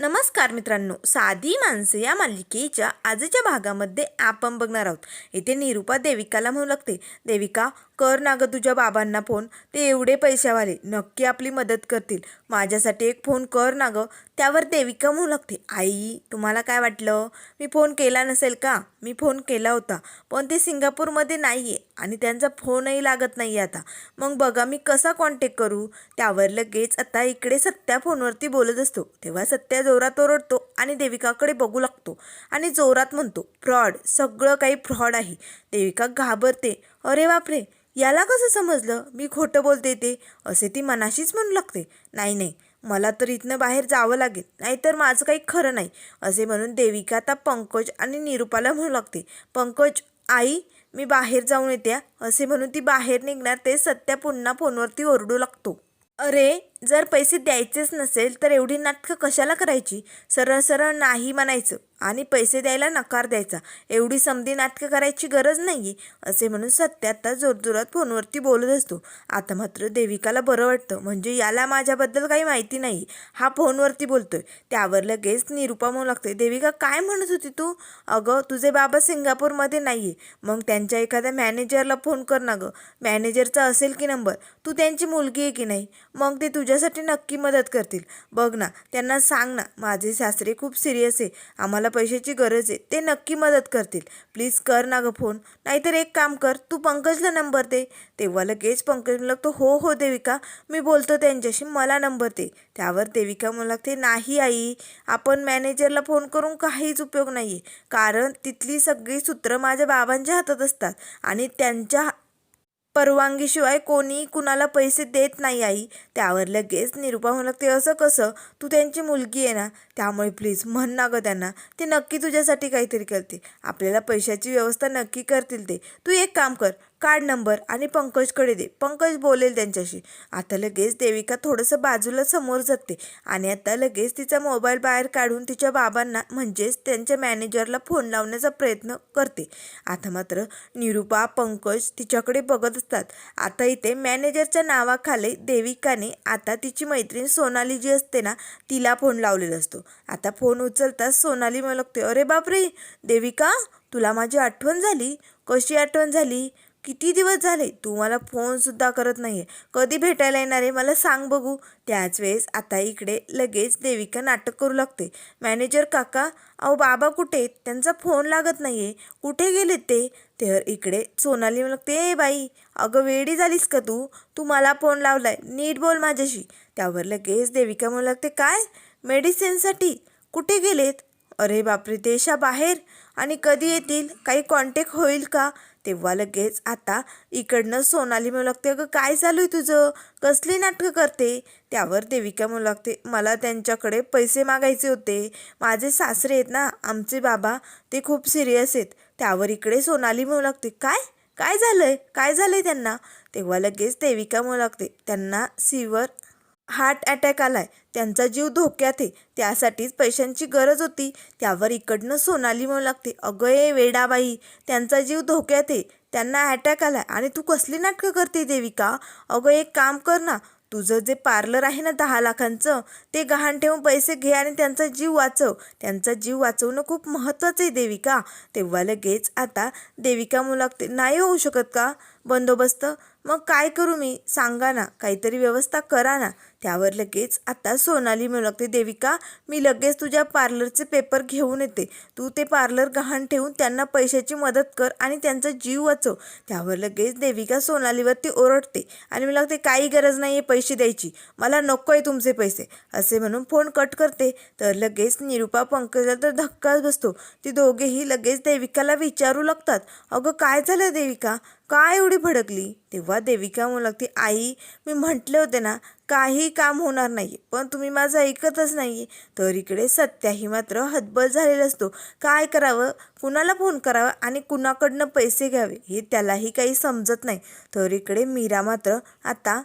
नमस्कार मित्रांनो साधी माणसं या मालिकेच्या आजच्या भागामध्ये आपण बघणार आहोत. इथे निरूपा देविकाला म्हणू लागते. देविका कर ना गं तुझ्या बाबांना फोन. ते एवढे पैशावाले. नक्की आपली मदत करतील. माझ्यासाठी एक फोन कर ना गं. त्यावर देविका म्हणू लागते आई तुम्हाला काय वाटलं? मी फोन केला नसेल का? मी फोन केला होता. पण ते सिंगापूरमध्ये नाही आहे आणि त्यांचा फोनही लागत नाही आहे आता. मग बघा मी कसा कॉन्टॅक्ट करू? त्यावर लगेच आता इकडे सत्या फोनवरती बोलत असतो. तेव्हा सत्या जोरात ओरडतो आणि देविकाकडे बघू लागतो. आणि जोरात म्हणतो फ्रॉड. सगळं काही फ्रॉड आहे. देविका घाबरते. अरे बापरे याला कसं समजलं? मी खोटं बोलते ते. असे ती मनाशीच म्हणू लागते. नाही नाही मला तर इथनं बाहेर जावं लागेल. नाहीतर माझं काही खरं नाही. असे म्हणून देविका आता पंकज आणि निरूपाला म्हणू लागते. पंकज आई मी बाहेर जाऊन येते असे म्हणून ती बाहेर निघणार ते सत्या पुन्हा फोनवरती ओरडू लागतो. अरे जर पैसे द्यायचेच नसेल तर एवढी नाटकं कशाला करायची? सरळ सरळ नाही म्हणायचं. आणि पैसे द्यायला नकार द्यायचा. एवढी समधी नाटकं करायची गरज नाही आहे असे म्हणून सत्य आता जोरजोरात फोनवरती बोलत असतो. आता मात्र देविकाला बरं वाटतं. म्हणजे याला माझ्याबद्दल काही माहिती नाही. हा फोनवरती बोलतोय. त्यावर लगेच निरूपा म्हणू लागते. देविका काय म्हणत होती तू? अगं तुझे बाबा सिंगापूरमध्ये नाही आहे मग त्यांच्या एखाद्या मॅनेजरला फोन कर ना गं. मॅनेजरचा असेल की नंबर? तू त्यांची मुलगी आहे की नाही? मग ते तुझ्यासाठी नक्की मदत करतील. बघ ना त्यांना सांग ना माझे सासरे खूप सिरियस आहे. आम्हाला पैशाची गरज आहे. ते नक्की मदत करतील. प्लीज कर ना गं फोन नाहीतर एक काम कर तू पंकजला नंबर दे. तेव्हा लगेच पंकज लागतो हो हो देविका. मी बोलतो त्यांच्याशी. मला नंबर दे. त्यावर देविका मला लागते नाही आई. आपण मॅनेजरला फोन करून काहीच उपयोग नाही आहे कारण तिथली सगळी सूत्रं माझ्या बाबांच्या हातात असतात. आणि त्यांच्या परवानगीशिवाय कोणी कुणाला पैसे देत नाही आई. त्यावर लगेच निरुपा म्हणू लागते असं कसं? तू त्यांची मुलगी आहे ना? त्यामुळे प्लीज म्हण ना गं त्यांना. ते नक्की तुझ्यासाठी काहीतरी करते आपल्याला पैशाची व्यवस्था नक्की करतील ते. तू एक काम कर. कार्ड नंबर आणि पंकजकडे दे. पंकज बोलेल त्यांच्याशी. आता लगेच देविका थोडंसं बाजूला समोर जाते आणि आता लगेच तिचा मोबाईल बाहेर काढून तिच्या बाबांना म्हणजेच त्यांच्या मॅनेजरला फोन लावण्याचा प्रयत्न करते. आता मात्र निरूपा पंकज तिच्याकडे बघत असतात. आता इथे मॅनेजरच्या नावाखाली देविकाने आता तिची मैत्रीण सोनाली जी असते ना तिला फोन लावलेला असतो. आता फोन उचलताच सोनाली मला लागते अरे बापरे! देविका तुला माझी आठवण झाली? कशी आठवण झाली? किती दिवस झाले? तू मला फोनसुद्धा करत नाही आहे कधी भेटायला येणार आहे? मला सांग बघू. त्याच वेळेस आता इकडे लगेच देविका नाटक करू लागते. मॅनेजर काका अहो बाबा कुठे आहेत? त्यांचा फोन लागत नाही आहे कुठे गेलेत ते? तर इकडे सोनाली म्हणू लागते ए बाई अगं वेडी झालीस का तू? तू मला फोन लावलाय. नीट बोल माझ्याशी. त्यावर लगेच देविका म्हणू लागते काय? मेडिसिनसाठी कुठे गेलेत? अरे बापरे देशाबाहेर आणि कधी येतील? काही कॉन्टॅक्ट होईल का? तेव्हा लगेच आता इकडनं सोनाली म्हणू लागते अगं काय चालू आहे तुझं? कसली नाटकं करते? त्यावर देविका म्हणू लागते मला त्यांच्याकडे पैसे मागायचे होते. माझे सासरे आहेत ना आमचे बाबा ते खूप सिरियस आहेत. त्यावर इकडे सोनाली म्हणू लागते काय? काय झालंय? काय झालंय त्यांना? तेव्हा लगेच देविका म्हणू लागते त्यांना सीवर हार्ट अटॅक आलाय. त्यांचा जीव धोक्यात आहे. त्यासाठीच पैशांची गरज होती. त्यावर इकडनं सोनाली म्हणू लागते अगं ए वेडाबाई त्यांचा जीव धोक्यात आहे. त्यांना अटॅक आलाय. आणि तू कसली नाटकं करते देविका? अगं एक काम कर ना तुझं जे पार्लर आहे ना दहा लाखांचं ते गहाण ठेवून पैसे घे आणि त्यांचा जीव वाचव. त्यांचा जीव वाचवणं खूप महत्त्वाचं आहे देविका. तेव्हा लगेच आता देविका मुलागते लागते नाही होऊ शकत का? बंदोबस्त? मग काय करू मी? सांगा ना. काहीतरी व्यवस्था करा ना. त्यावर लगेच आता सोनाली म्हणू लागते देविका मी लगेच तुझ्या पार्लरचे पेपर घेऊन येते. तू ते पार्लर गहाण ठेवून त्यांना पैशाची मदत कर आणि त्यांचा जीव वाचव. त्यावर लगेच देविका सोनालीवरती ओरडते आणि मला लागते काही गरज नाही आहे पैसे द्यायची. मला नको आहे तुमचे पैसे. असे म्हणून फोन कट करते. तर लगेच निरूपा पंकजला तर धक्काच बसतो. ती दोघेही लगेच देविकाला विचारू लागतात. अगं काय झालं देविका? काय एवढी भडकली? तेव्हा देविका म्हणू लागते आई मी म्हटले होते ना काही काम होणार नाही पण तुम्ही माझं ऐकतच नाही तर इकडे सत्याही मात्र हतबल झालेला असतो. काय करावं? कुणाला फोन करावा आणि कुणाकडनं पैसे घ्यावे? हे त्यालाही काही समजत नाही. तर इकडे मीरा मात्र आता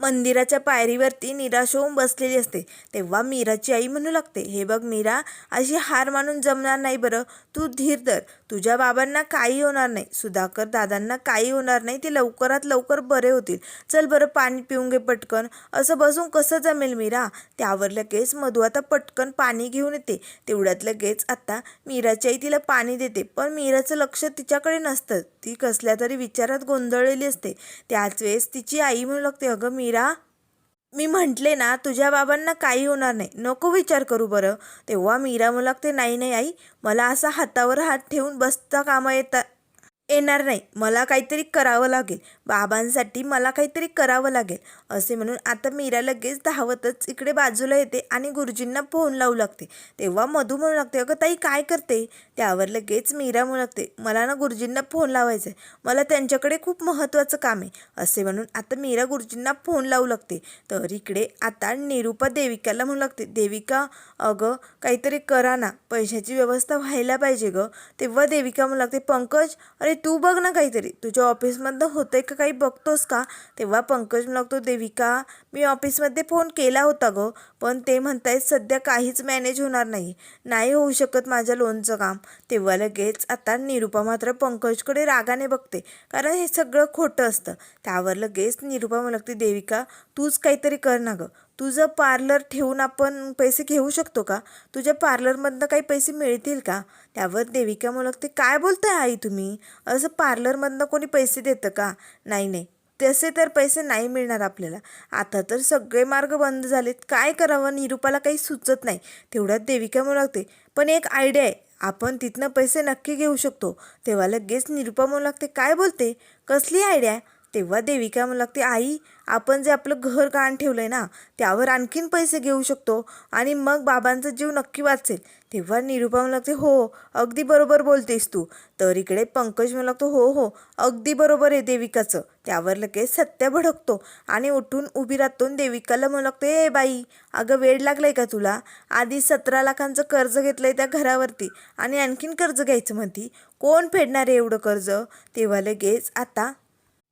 मंदिराच्या पायरीवरती निराश होऊन बसलेली असते. तेव्हा मीराची आई म्हणू लागते हे बघ मीरा अशी हार मानून जमणार नाही बरं. तू धीर धर. तुझ्या बाबांना काही होणार नाही. सुधाकर दादांना काही होणार नाही. ते लवकरात लवकर बरे होतील. चल बरं पाणी पिऊन घे पटकन. असं बसून कसं जमेल मीरा? त्यावर लगेच मधू आता पटकन पाणी घेऊन येते. तेवढ्यात लगेच आता मीराची आई तिला पाणी देते. पण मीराचं लक्ष तिच्याकडे नसतं. ती कसल्या तरी विचारात गोंधळलेली असते. त्याच वेळेस तिची आई म्हणू लागते अगं मीरा मी म्हटले ना तुझ्या बाबांना काही होणार नाही. नको विचार करू बरं. तेव्हा मीरा मुलाक लागते नाही नाही आई. मला असा हातावर हात ठेवून बसता कामा येता येणार नाही. मला काहीतरी करावं लागेल. बाबांसाठी मला काहीतरी करावं लागेल. असे म्हणून आता मीरा लगेच धावतच इकडे बाजूला येते आणि गुरुजींना फोन लावू लागते. तेव्हा मधू म्हणू लागते अगं ताई काय करते? त्यावर लगेच मीरा म्हणू लागते मला ना गुरुजींना फोन लावायचा आहे मला त्यांच्याकडे खूप महत्त्वाचं काम आहे. असे म्हणून आता मीरा गुरुजींना फोन लावू लागते. तर इकडे आता निरूपा देविकाला म्हणू लागते देविका अगं काहीतरी करा ना. पैशाची व्यवस्था व्हायला पाहिजे गं. तेव्हा देविका म्हणू लागते पंकज अरे तू बघ ना काहीतरी. तुझ्या ऑफिसमधनं होतंय का काही बघतोस का? तेव्हा पंकज म्हणतो लागतो देविका मी ऑफिसमध्ये फोन केला होता गं. पण ते म्हणतायत सध्या काहीच मॅनेज होणार नाही. नाही होऊ शकत माझ्या लोनचं काम. तेव्हा लगेच आता निरुपा मात्र पंकजकडे रागाने बघते. कारण हे सगळं खोटं असतं. त्यावर लगेच निरुपा म्हणते देविका तूच काहीतरी कर ना गं. तुझं पार्लर ठेवून आपण पैसे घेऊ शकतो का? तुझ्या पार्लरमधनं काही पैसे मिळतील का? त्यावर देविका म्हणू काय बोलताय आई तुम्ही? असं पार्लरमधनं कोणी पैसे देतं का? नाही नाही. तसे तर पैसे नाही मिळणार आपल्याला. आता तर सगळे मार्ग बंद झालेत. काय करावं? निरूपाला काही सुचत नाही. तेवढ्यात देविका म्हणू लागते पण एक आयडिया आहे. आपण तिथनं पैसे नक्की घेऊ शकतो. तेव्हा लगेच निरूपा म्हणू लागते काय बोलते? कसली आयडिया आहे? तेव्हा देविका म्हणू लागते आई आपण जे आपलं घर गहाण ठेवलं आहे ना त्यावर आणखीन पैसे घेऊ शकतो आणि मग बाबांचा जीव नक्की वाचेल. तेव्हा निरूपा म्हणू लागते हो अगदी बरोबर बोलतेस तू. तर इकडे पंकज म्हणू लागतो हो हो अगदी बरोबर आहे देविकाचं. त्यावर लगेच सत्य भडकतो आणि उठून उभी राहतो देविकाला म्हणू लागतो ए बाई अगं वेळ लागलाय का तुला? आधी सतरा लाखांचं कर्ज घेतलंय त्या घरावरती आणि आणखीन कर्ज घ्यायचं म्हणती. कोण फेडणार आहे एवढं कर्ज? तेव्हा लगेच आता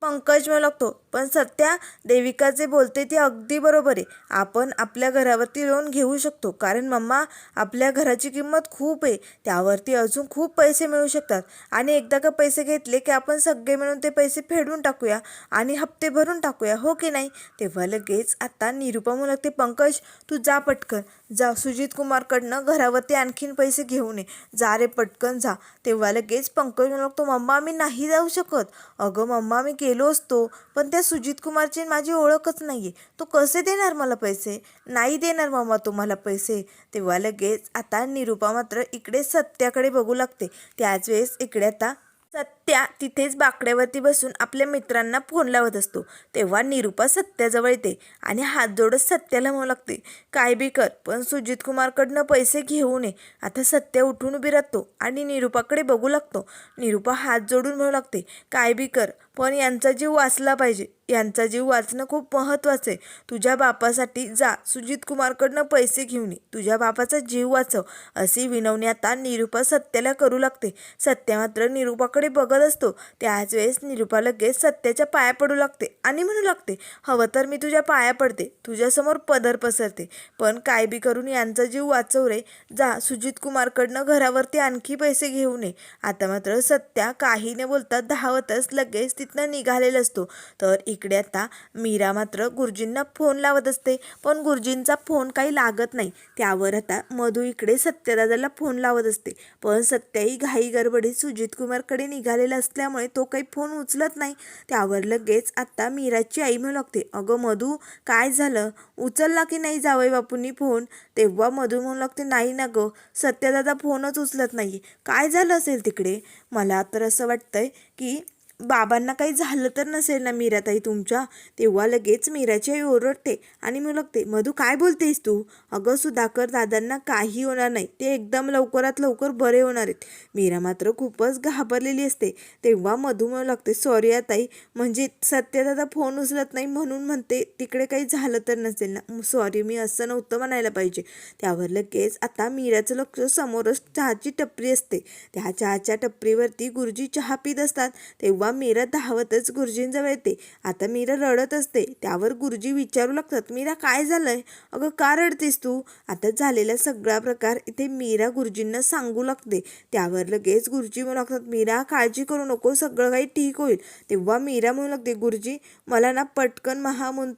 पंकज म्हणू लागतो. पण सत्या देविका जे बोलते ते अगदी बरोबर आहे. आपण आपल्या घरावरती लोन घेऊ शकतो. कारण मम्मा आपल्या घराची किंमत खूप आहे. त्यावरती अजून खूप पैसे मिळू शकतात. आणि एकदा का पैसे घेतले की आपण सगळे मिळून ते पैसे फेडून टाकूया आणि हप्ते भरून टाकूया. हो की नाही? तेव्हा लगेच आता निरुपा म्हणू लागते पंकज तू जा पटकन. जा सुजित कुमारकडनं घरावरती आणखीन पैसे घेऊन ये. जा रे पटकन जा. तेव्हा लगेच पंकज म्हणू लागतो मम्मा मी नाही जाऊ शकत. अगं मम्मा मी गेलो असतो. पण त्या सुजित कुमारची माझी ओळखच नाही आहे तो कसे देणार मला पैसे? नाही देणार मामा तुम्हाला पैसे. तेव्हा लगेच आता निरुपा मात्र इकडे सत्याकडे बघू लागते. त्याच वेळेस इकडे आता सत्या तिथेच बाकड्यावरती बसून आपल्या मित्रांना फोन लावत असतो. तेव्हा निरुपा सत्याजवळ येते आणि हात जोडत सत्याला म्हणू लागते काय बी कर पण सुजित कुमारकडनं पैसे घेऊ नये आता सत्या उठून उभी राहतो आणि निरुपाकडे बघू लागतो. निरुपा हात जोडून म्हणू लागते काय बी कर पण यांचा जीव वाचला पाहिजे. यांचा जीव वाचणं खूप महत्त्वाचं आहे. तुझ्या बापासाठी जा. सुजित कुमारकडनं पैसे घेऊन ये. तुझ्या बापाचा जीव वाचव. अशी विनवणी आता निरुपा सत्याला करू लागते. सत्या मात्र निरुपाकडे बघत असतो. त्याच वेळेस निरुपा लगेच सत्याच्या पाया पडू लागते आणि म्हणू लागते हवं तर मी तुझ्या पाया पडते. तुझ्यासमोर पदर पसरते. पण काय बी करून यांचा जीव वाचव रे. जा सुजित कुमारकडनं घरावरती आणखी पैसे घेऊन ये. आता मात्र सत्या काही न बोलता धावतच लगेच तिथनं निघालेला असतो. तर इकडे आता मीरा मात्र गुरुजींना फोन लावत असते. पण गुरुजींचा फोन काही लागत नाही. त्यावर आता मधू इकडे सत्यदादाला फोन लावत असते. पण सत्याही घाई गडबडीत सुजित कुमारकडे निघालेला असल्यामुळे तो काही फोन उचलत नाही. त्यावर लगेच आता मीराची आई म्हणू लागते. अगं मधू काय झालं? उचलला की नाही जावई बापूंनी फोन? तेव्हा मधू म्हणू लागते नाही ना गं सत्यदादा फोनच उचलत नाही. काय झालं असेल तिकडे? मला तर असं वाटतंय की बाबांना काही झालं तर नसेल ना मीराताई तुमच्या? तेव्हा लगेच मीराची आई ओरडते आणि मी लागते मधू काय बोलतेस तू? अगं सुधाकर दादांना काही होणार नाही. ते एकदम लवकरात लवकर बरे होणार आहेत. मीरा मात्र खूपच घाबरलेली असते. तेव्हा मधू म्हणू लागते सॉरी आताई म्हणजे सत्यदादा फोन उचलत नाही म्हणून म्हणते तिकडे काही झालं तर नसेल ना. सॉरी मी असं नव्हतं म्हणायला पाहिजे. त्यावर लगेच आता मीराचं लक्ष समोरच चहाची टपरी असते. त्या चहाच्या टपरीवरती गुरुजी चहा पित असतात. तेव्हा मीरा धावतच गुरुजींजवळ येते. आता मीरा रडत असते. त्यावर गुरुजी विचारू लागतात मीरा काय झालंय? अगं का रडतेस तू? आता झालेला सगळा प्रकार इथे मीरा गुरुजींना सांगू लागते. त्यावर लगेच गुरुजी म्हणू लागतात मीरा काळजी करू नको सगळं काही ठीक होईल. तेव्हा मीरा म्हणू लागते गुरुजी मला ना पटकन महामुं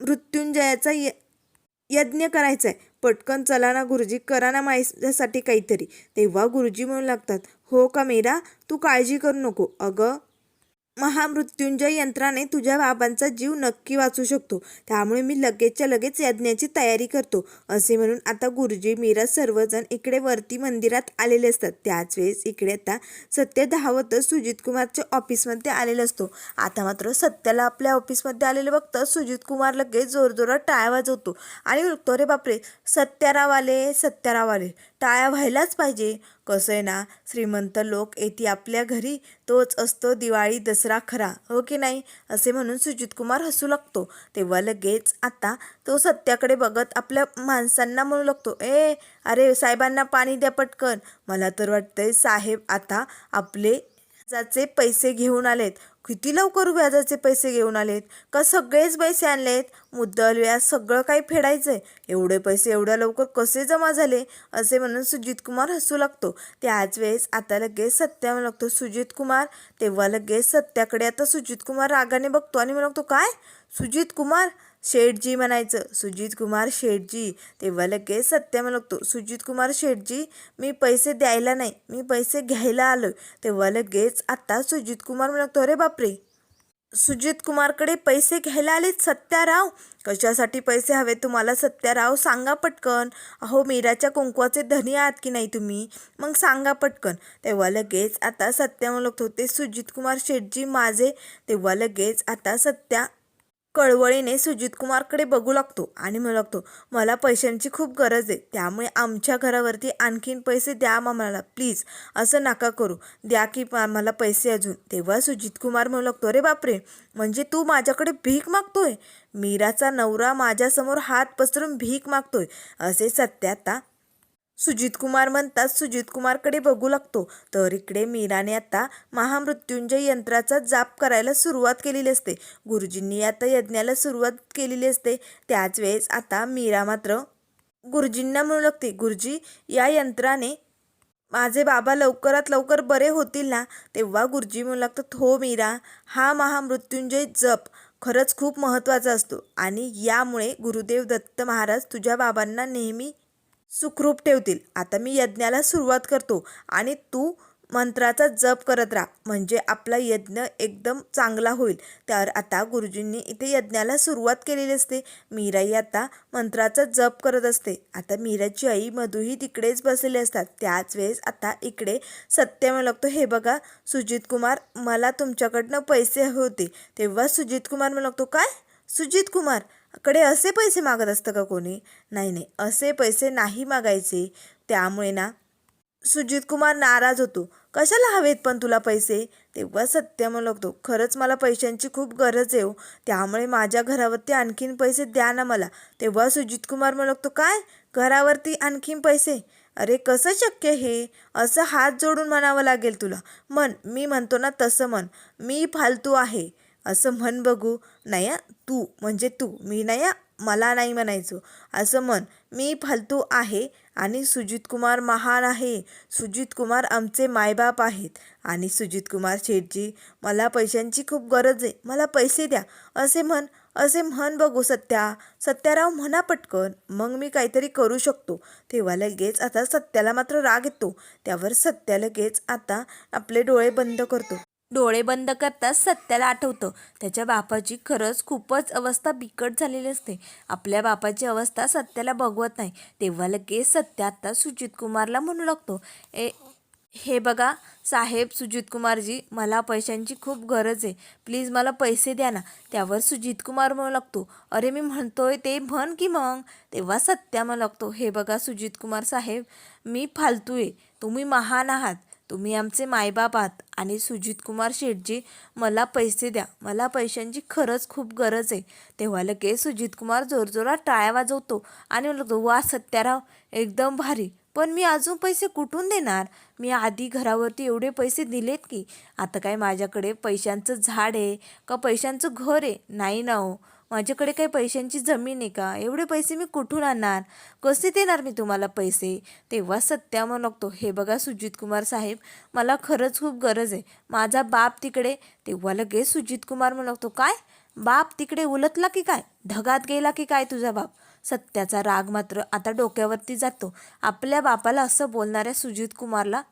मृत्युंजयाचा य यज्ञ करायचा आहे पटकन चला ना गुरुजी करा ना माझ्यासाठी काहीतरी. तेव्हा गुरुजी म्हणू लागतात हो का मीरा? तू काळजी करू नको. अगं महामृत्युंजय यंत्राने तुझ्या बाबांचा जीव नक्की वाचू शकतो. त्यामुळे मी लगेचच्या लगेच यज्ञाची तयारी करतो असे म्हणून आता गुरुजी मीरा सर्वजण इकडे वरती मंदिरात आलेले असतात. त्याच वेळेस इकडे आता सत्य धावतच सुजित कुमारच्या ऑफिसमध्ये आलेला असतो. आता मात्र सत्याला आपल्या ऑफिसमध्ये आलेलं बघतं सुजित कुमार लगेच जोरजोरात टाळ्या वाजवतो. आणि बघतो रे बापरे! सत्याराव आले सत्याराव आले. टाळ्या व्हायलाच पाहिजे. कसं आहे ना श्रीमंत लोक येते आपल्या घरी तोच असतो दिवाळी दसरा खरा हो की नाही? असे म्हणून सुजित कुमार हसू लागतो. तेव्हा लगेच आता तो सत्याकडे बघत आपल्या माणसांना म्हणू लागतो ए अरे साहेबांना पाणी द्या पटकन. मला तर वाटतंय साहेब आता आपले जाचे पैसे घेऊन आलेत. किती लवकर व्याजाचे पैसे घेऊन आलेत? का सगळेच पैसे आणलेत? मुद्दल व्याज सगळं काही फेडायचंय. एवढे पैसे एवढ्या लवकर कसे जमा झाले? असे म्हणून सुजित कुमार हसू लागतो. त्याच वेळेस आता लगेच सत्या म्हणू लागतो सुजित कुमार तेव्हा लगेच सत्याकडे आता सुजित कुमार रागाने बघतो आणि म्हणू लागतो काय? सुजित कुमार शेठजी म्हणायचं सुजित कुमार शेठजी. तेव्हा लगेच सत्य म्हणतो सुजित कुमार शेठजी मी पैसे द्यायला नाही मी पैसे घ्यायला आलो तेव्हा लगेच आता सुजित कुमार म्हणतो अरे बापरे. सुजित कुमारकडे पैसे घ्यायला आलेत सत्याराव? कशासाठी पैसे हवे तुम्हाला सत्याराव? सांगा पटकन. अहो मीराच्या कुंकवाचे धनी आहात की नाही तुम्ही? मग सांगा पटकन. तेव्हा लगेच आता सत्या म्हणत होते सुजित कुमार शेठजी माझे. तेव्हा लगेच आता सत्या कळवळीने सुजितकुमारकडे बघू लागतो आणि म्हणू लागतो मला पैशांची खूप गरज आहे त्यामुळे आमच्या घरावरती आणखीन पैसे द्या मला प्लीज असं नका करू. द्या की मला पैसे अजून. तेव्हा सुजितकुमार म्हणू लागतो अरे बापरे म्हणजे तू माझ्याकडे भीक मागतोय? मीराचा नवरा माझ्यासमोर हात पसरून भीक मागतोय असे सत्याता सुजित कुमार म्हणतात सुजित कुमारकडे बघू लागतो. तर इकडे मीराने आता महामृत्युंजय यंत्राचा जाप करायला सुरुवात केलेली असते. गुरुजींनी आता यज्ञाला सुरुवात केलेली असते. त्याच वेळेस आता मीरा मात्र गुरुजींना म्हणू लागते गुरुजी या यंत्राने माझे बाबा लवकरात लवकर बरे होतील ना? तेव्हा गुरुजी म्हणू लागतात हो मीरा हा महामृत्युंजय जप खरंच खूप महत्त्वाचा असतो. आणि यामुळे गुरुदेव दत्त महाराज तुझ्या बाबांना नेहमी सुखरूप ठेवतील. आता मी यज्ञाला सुरुवात करतो आणि तू मंत्राचा जप करत राहा. म्हणजे आपला यज्ञ एकदम चांगला होईल. तर आता गुरुजींनी इथे यज्ञाला सुरुवात केलेली असते. मीराई आता मंत्राचा जप करत असते. आता मीराची आई मधूही तिकडेच बसलेले असतात. त्याच वेळेस आता इकडे सत्य लागतो हे बघा सुजित कुमार मला तुमच्याकडनं पैसे होते. तेव्हा सुजित कुमार लागतो काय? सुजित कुमार कडे असे पैसे मागत असतं का कोणी? नाही नाही. असे पैसे नाही मागायचे. त्यामुळे ना सुजित कुमार नाराज होतो. कशाला हवेत पण तुला पैसे? तेव्हा सत्य लागतो खरंच मला पैशांची खूप गरज आहे हो. त्यामुळे माझ्या घरावरती आणखीन पैसे द्या ना मला. तेव्हा सुजित कुमार म्हणतो काय? घरावरती आणखीन पैसे? अरे कसं शक्य हे? असं हात जोडून म्हणावं लागेल तुला. म्हण. मी म्हणतो ना तसं म्हण. मी फालतू आहे. असं म्हण बघू. नाही तू म्हणजे तू. मी नाही मला नाही म्हणायचो. असं म्हण. मी फालतू आहे आणि सुजित कुमार महान आहे. सुजित कुमार आमचे मायबाप आहेत. आणि सुजित कुमार शेठजी मला पैशांची खूप गरज आहे. मला पैसे द्या. असे म्हण. असे म्हण बघू सत्या. सत्याराव म्हणा पटकन. मग मी काहीतरी करू शकतो. तेव्हा लगेच आता सत्याला मात्र राग येतो. त्यावर सत्या लगेच आता आपले डोळे बंद करतो. डोळे बंद करताच सत्याला आठवतं. त्याच्या बापाची खरंच खूपच अवस्था बिकट झालेली असते. आपल्या बापाची अवस्था सत्याला बघवत नाही. तेव्हा लगेच सत्या आत्ता सुजित कुमारला म्हणू लागतो. ए हे बघा साहेब सुजित कुमारजी मला पैशांची खूप गरज आहे. प्लीज मला पैसे द्या ना. त्यावर सुजित कुमार म्हणू लागतो. अरे मी म्हणतोय ते म्हण की मग. तेव्हा सत्या म्हणू लागतो. हे बघा सुजित कुमार साहेब मी फालतू आहे तुम्ही महान आहात. तुम्ही आमचे मायबाप आहात आणि सुजित कुमार शेठजी मला पैसे द्या. मला पैशांची खरंच खूप गरज आहे. तेव्हा लगेच सुजित कुमार जोरजोरात टाळ्या वाजवतो आणि म्हणतो वा सत्याराव एकदम भारी. पण मी अजून पैसे कुठून देणार? मी आधी घरावरती एवढे पैसे दिलेत की? आता काय माझ्याकडे पैशांचं झाड आहे का पैशांचं घर आहे? नाही ना हो. माझ्याकडे काही पैशांची जमीन आहे का? एवढे पैसे मी कुठून आणणार? कसे देणार मी तुम्हाला पैसे? तेव्हा सत्या म्हणू लागतो हे बघा सुजित कुमार साहेब मला खरंच खूप गरज आहे. माझा बाप तिकडे. तेव्हा लगेच सुजित कुमार म्हणू लागतो काय? बाप तिकडे उलटला की काय? ढगात गेला की काय तुझा बाप? सत्याचा राग मात्र आता डोक्यावरती जातो. आपल्या बापाला असं बोलणाऱ्या सुजित कुमारला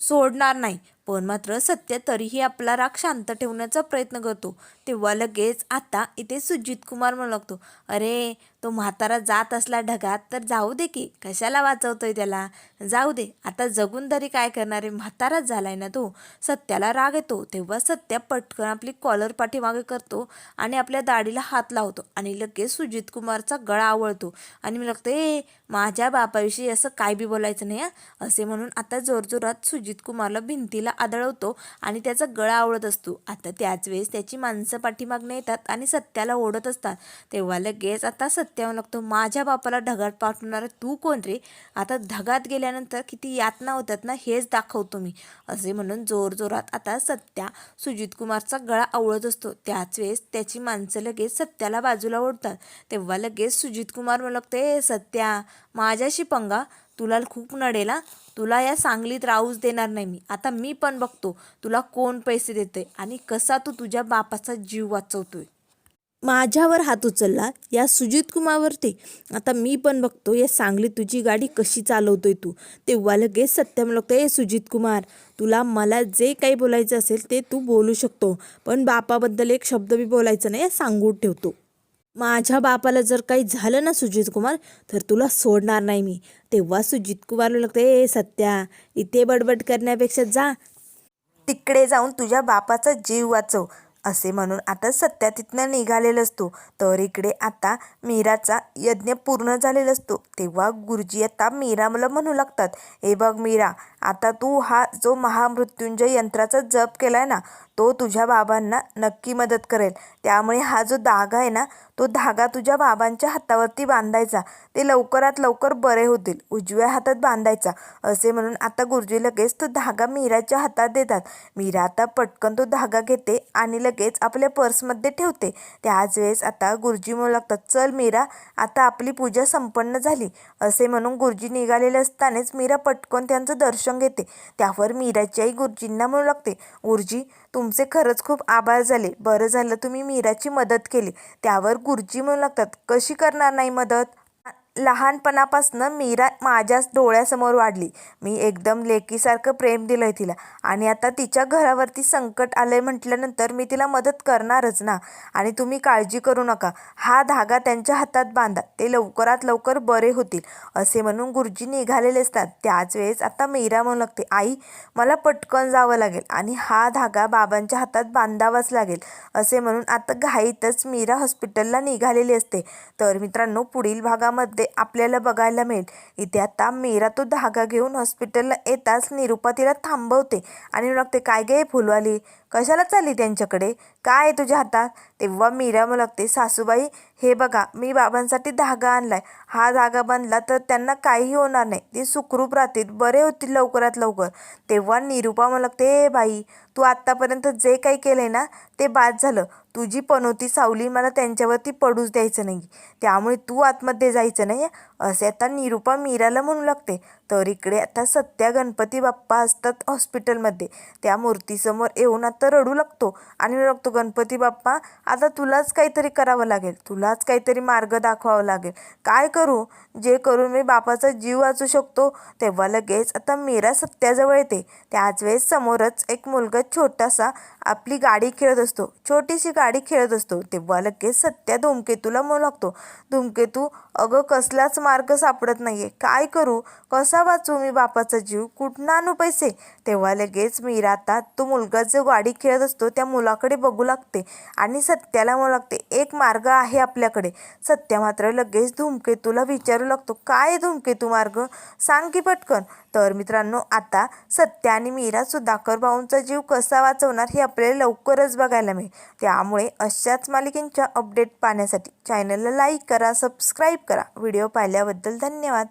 सोडणार नाही. पण मात्र सत्य तरीही आपला राग शांत ठेवण्याचा प्रयत्न करतो. तेव्हा लगेच आता इथे सुजित कुमार म्हणू लागतो अरे तो म्हातारा जात असला ढगात तर जाऊ दे की कशाला वाचवतोय त्याला? जाऊ दे आता जगून तरी काय करणार आहे? म्हाताराच झालाय ना तो. सत्याला राग येतो तेव्हा सत्या पटकन आपली कॉलर पाठीमागे करतो आणि आपल्या दाढीला हात लावतो आणि लगेच सुजित कुमारचा गळा आवळतो आणि मी लागतो ए माझ्या बापाविषयी असं काय बी बोलायचं नाही असे म्हणून आता जोरजोरात सुजित कुमारला भिंतीला आदळवतो आणि त्याचा गळा आवळत असतो. आता त्याच वेळेस त्याची माणसं पाठीमागणे येतात आणि सत्याला ओढत असतात. तेव्हा लगेच आता सत्यावर लागतो. माझ्या बापाला ढगात पाठवणारा तू कोण रे? आता ढगात गेल्यानंतर किती यातना होतात ना हेच दाखवतो मी. असे म्हणून जोरजोरात आता सत्या सुजित कुमारचा गळा आवळत असतो. त्याच वेळेस त्याची माणसं लगेच सत्याला बाजूला ओढतात. तेव्हा लगेच सुजित कुमार म्हणू लागतो ए सत्या माझ्याशी पंगा. तुला खूप नडेला तुला या सांगलीत राहूच देणार नाही मी. आता मी पण बघतो तुला कोण पैसे देते आणि कसा तू तुझ्या बापाचा जीव वाचवतोय. माझ्यावर हात उचलला या सुजित कुमारवरती आता मी पण बघतो या सांगली तुझी गाडी कशी चालवतोय तू. तेव्हा लगेच सत्यम लागतं हे सुजित कुमार तुला मला जे काही बोलायचं असेल ते तू बोलू शकतो. पण बापाबद्दल एक शब्द बी बोलायचं नाही सांगून ठेवतो. माझ्या बापाला जर काही झालं ना सुजित कुमार तर तुला सोडणार नाही मी. तेव्हा सुजित कुमारला लागतं ए सत्या इथे बडबड करण्यापेक्षा जा. तिकडे जाऊन तुझ्या बापाचा जीव वाचव. असे म्हणून आता सत्या तिथनं निघालेला असतो. तर इकडे आता मीराचा यज्ञ पूर्ण झालेला असतो. तेव्हा गुरुजी आता मीरा मला म्हणू लागतात हे बघ मीरा आता तू हा जो महामृत्युंजय यंत्राचा जप केलाय ना तो तुझ्या बाबांना नक्की मदत करेल. त्यामुळे हा जो धागा आहे ना तो धागा तुझ्या बाबांच्या हातावरती बांधायचा. ते लवकरात लवकर बरे होतील उजव्या हातात बांधायचा. असे म्हणून आता गुरुजी लगेच तो धागा मीराच्या हातात देतात. मीरा आता पटकन तो धागा घेते आणि लगेच आपल्या पर्समध्ये ठेवते. त्याच वेळेस आता गुरुजी म्हणू लागतात चल मीरा आता आपली पूजा संपन्न झाली. असे म्हणून गुरुजी निघालेले असतानाच मीरा पटकन त्यांचं दर्शन घेते. त्यावर मीराची आई गुरुजींना म्हणू लागते गुरुजी तुमचे खरंच खूप आभार झाले. बरं झालं तुम्ही मीराची मदत केली. त्यावर गुरुजी म्हणू लागतात कशी करणार नाही मदत? लहानपणापासनं मीरा माझ्याच डोळ्यासमोर वाढली. मी एकदम लेकीसारखं प्रेम दिलं आहे तिला. आणि आता तिच्या घरावरती संकट आलं आहे म्हटल्यानंतर मी तिला मदत करणारच ना. आणि तुम्ही काळजी करू नका. हा धागा त्यांच्या हातात बांधा. ते लवकरात लवकर बरे होतील. असे म्हणून गुरुजी निघालेले असतात. त्याच वेळेस आता मीरा म्हणू लागते आई मला पटकन जावं लागेल. आणि हा धागा बाबांच्या हातात बांधावाच लागेल. असे म्हणून आता घाईतच मीरा हॉस्पिटलला निघालेली असते. तर मित्रांनो पुढील भागामध्ये आपल्याला बघायला मिळेल. इथे आता मीरा तो धागा घेऊन हॉस्पिटलला येताच निरुपा तिला थांबवते. आणि लागते काय गे फुलवाली? कशाला चालली त्यांच्याकडे? काय आहे तुझ्या हातात? तेव्हा मीरा मग लागते सासूबाई हे बघा मी बाबांसाठी धागा आणलाय. हा धागा बांधला तर त्यांना काही होणार नाही. ते सुखरूप राहतील. बरे होतील लवकरात लवकर. तेव्हा निरुपा मुलगते लागते बाई तू आत्तापर्यंत जे काही केलंय ना ते बाद झालं. तुझी पनोती सावली मला त्यांच्यावरती पडूच द्यायचं नाही. त्यामुळे तू आतमध्ये जायचं नाही असे आता निरुपा मीराला म्हणू लागते. तर इकडे आता सत्या गणपती बाप्पा असतात हॉस्पिटलमध्ये. त्या मूर्तीसमोर येऊन आता रडू लागतो आणि लागतो गणपती बाप्पा आता तुलाच काहीतरी करावं लागेल. तुलाच काहीतरी मार्ग दाखवावा लागेल. काय करू? जे करून मी बापाचा जीव वाचू शकतो. तेव्हा लगेच आता मीरा सत्याजवळ येते. त्याच वेळेस समोरच एक मुलगा छोटासा आपली गाडी खेळत असतो छोटीशी गाडी खेळत असतो तेव्हा लगेच सत्या धूमकेतूला म्हणू लागतो. धूमकेतू अगं कसलाच मार्ग सापडत नाहीये. काय करू? कसा वाचू मी बापाचा जीव? कुठं आणू पैसे? तेव्हा लगेच मीरा आता तो मुलगा जो गाडी खेळत असतो त्या मुलाकडे बघू लागते आणि सत्याला म्हणू लागते. एक मार्ग आहे आपल्याकडे. सत्या मात्र लगेच धूमकेतूला विचारू लागतो. काय आहे धूमकेतू मार्ग? सांग की पटकन. तर मित्रांनो आता सत्या आणि मीरा सुधाकर भाऊंचा जीव कसा वाचवणार हे आपल्याला लवकरच बघायला मिळेल. त्यामुळे अशाच मालिकेंच्या अपडेट पाहण्यासाठी चॅनलला लाईक करा सबस्क्राईब करा. व्हिडिओ पाहिल्याबद्दल धन्यवाद.